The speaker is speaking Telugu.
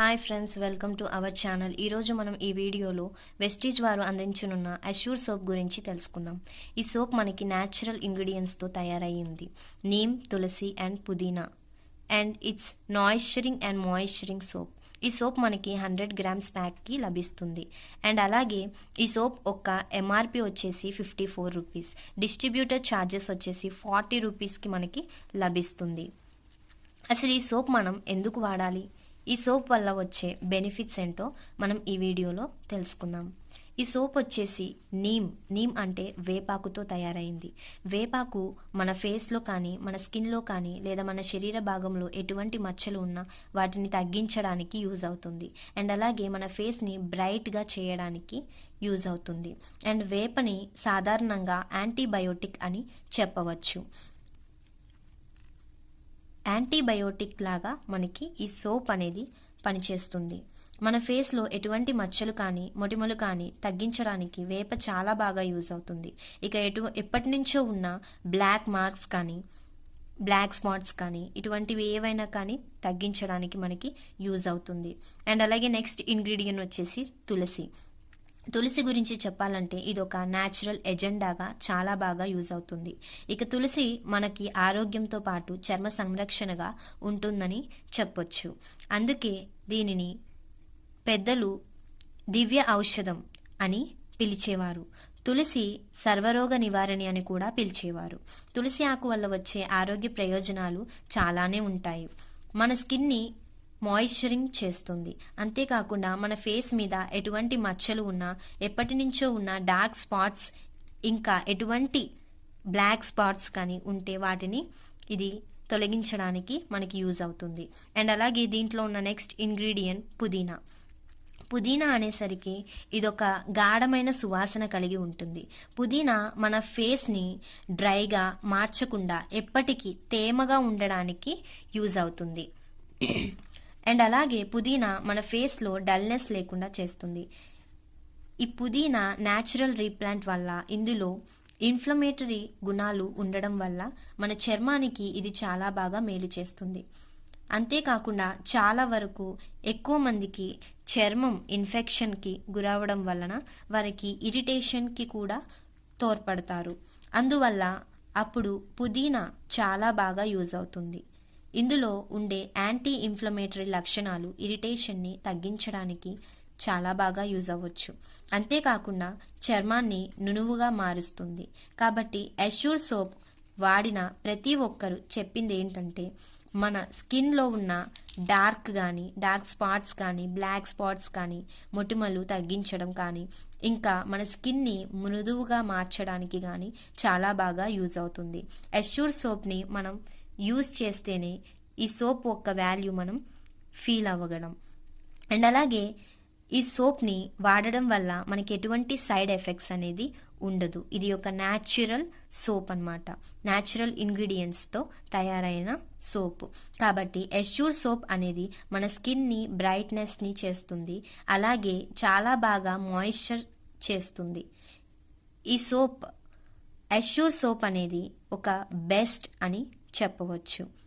Hi friends welcome to our channel ఈరోజు మనం ఈ వీడియోలో వెస్టీజ్ వారు అందించనున్న అష్యూర్ సోప్ గురించి తెలుసుకుందాం. ఈ సోప్ మనకి న్యాచురల్ ఇంగ్రీడియంట్స్తో తయారయ్యింది. Neem tulsi and pudina. And it's nourishing and moisturising soap ఈ సోప్ మనకి హండ్రెడ్ గ్రామ్స్ ప్యాక్కి లభిస్తుంది. అండ్ అలాగే ఈ సోప్ ఒక్క ఎంఆర్పి వచ్చేసి fifty four rupees distributor charges వచ్చేసి ఫార్టీ రూపీస్కి మనకి లభిస్తుంది. అసలు ఈ సోప్ మనం ఎందుకు వాడాలి? ఈ సోప్ వల్ల వచ్చే బెనిఫిట్స్ ఏంటో మనం ఈ వీడియోలో తెలుసుకుందాం. ఈ సోప్ వచ్చేసి నీమ్. నీమ్ అంటే వేపాకుతో తయారైంది. వేపాకు మన ఫేస్లో కానీ మన స్కిన్లో కానీ లేదా మన శరీర భాగంలో ఎటువంటి మచ్చలు ఉన్నా వాటిని తగ్గించడానికి యూజ్ అవుతుంది. అండ్ అలాగే మన ఫేస్ని బ్రైట్గా చేయడానికి యూజ్ అవుతుంది. అండ్ వేపని సాధారణంగా యాంటీబయోటిక్ అని చెప్పవచ్చు. యాంటీబయోటిక్ లాగా మనకి ఈ సోప్ అనేది పనిచేస్తుంది. మన ఫేస్లో ఎటువంటి మచ్చలు కానీ మొటిమలు కానీ తగ్గించడానికి వేప చాలా బాగా యూజ్ అవుతుంది. ఇక ఎటు ఎప్పటి నుంచో ఉన్న బ్లాక్ మార్క్స్ కానీ బ్లాక్ స్పాట్స్ కానీ ఇటువంటివి ఏవైనా కానీ తగ్గించడానికి మనకి యూజ్ అవుతుంది. అండ్ అలాగే నెక్స్ట్ ఇంగ్రీడియంట్ వచ్చేసి తులసి. తులసి గురించి చెప్పాలంటే ఇది ఒక న్యాచురల్ ఎజెండాగా చాలా బాగా యూజ్ అవుతుంది. ఇక తులసి మనకి ఆరోగ్యంతో పాటు చర్మ సంరక్షణగా ఉంటుందని చెప్పొచ్చు. అందుకే దీనిని పెద్దలు దివ్య ఔషధం అని పిలిచేవారు. తులసి సర్వరోగ నివారణి అని కూడా పిలిచేవారు. తులసి ఆకు వల్ల వచ్చే ఆరోగ్య ప్రయోజనాలు చాలానే ఉంటాయి. మన స్కిన్ని మాయిశ్చరింగ్ చేస్తుంది. అంతేకాకుండా మన ఫేస్ మీద ఎటువంటి మచ్చలు ఉన్నా ఎప్పటి నుంచో ఉన్న డార్క్ స్పాట్స్ ఇంకా ఎటువంటి బ్లాక్ స్పాట్స్ కానీ ఉంటే వాటిని ఇది తొలగించడానికి మనకి యూజ్ అవుతుంది. అండ్ అలాగే దీంట్లో ఉన్న నెక్స్ట్ ఇంగ్రీడియంట్ పుదీనా. పుదీనా అనేసరికి ఇదొక గాఢమైన సువాసన కలిగి ఉంటుంది. పుదీనా మన ఫేస్ని డ్రైగా మార్చకుండా ఎప్పటికీ తేమగా ఉండడానికి యూజ్ అవుతుంది. అండ్ అలాగే పుదీనా మన ఫేస్లో డల్నెస్ లేకుండా చేస్తుంది. ఈ పుదీనా న్యాచురల్ రీప్లాంట్ వల్ల ఇందులో ఇన్ఫ్లమేటరీ గుణాలు ఉండడం వల్ల మన చర్మానికి ఇది చాలా బాగా మేలు చేస్తుంది. అంతేకాకుండా చాలా వరకు ఎక్కువ మందికి చర్మం ఇన్ఫెక్షన్కి గురవడం వలన వారికి ఇరిటేషన్కి కూడా తోడ్పడతారు. అందువల్ల అప్పుడు పుదీనా చాలా బాగా యూజ్ అవుతుంది. ఇందులో ఉండే యాంటీ ఇన్ఫ్లమేటరీ లక్షణాలు ఇరిటేషన్ని తగ్గించడానికి చాలా బాగా యూజ్ అవ్వచ్చు. అంతేకాకుండా చర్మాన్ని నునువుగా మారుస్తుంది. కాబట్టి అష్యూర్ సోప్ వాడిన ప్రతి ఒక్కరు చెప్పింది ఏంటంటే మన స్కిన్లో ఉన్న డార్క్ కానీ డార్క్ స్పాట్స్ కానీ బ్లాక్ స్పాట్స్ కానీ మొటిమలు తగ్గించడం కానీ ఇంకా మన స్కిన్ని మృదువుగా మార్చడానికి కానీ చాలా బాగా యూజ్ అవుతుంది. అష్యూర్ సోప్ని మనం యూజ్ చేస్తేనే ఈ సోప్ యొక్క వాల్యూ మనం ఫీల్ అవ్వగలం. అండ్ అలాగే ఈ సోప్ని వాడడం వల్ల మనకి ఎటువంటి సైడ్ ఎఫెక్ట్స్ అనేది ఉండదు. ఇది ఒక న్యాచురల్ సోప్ అనమాట న్యాచురల్ ఇంగ్రీడియంట్స్తో తయారైన సోప్. కాబట్టి ఎష్యూర్ సోప్ అనేది మన స్కిన్ని బ్రైట్నెస్ని చేస్తుంది. అలాగే చాలా బాగా మాయిశ్చర్ చేస్తుంది. ఈ సోప్ ఎష్యూర్ సోప్ అనేది ఒక బెస్ట్ అని చెప్పవచ్చు.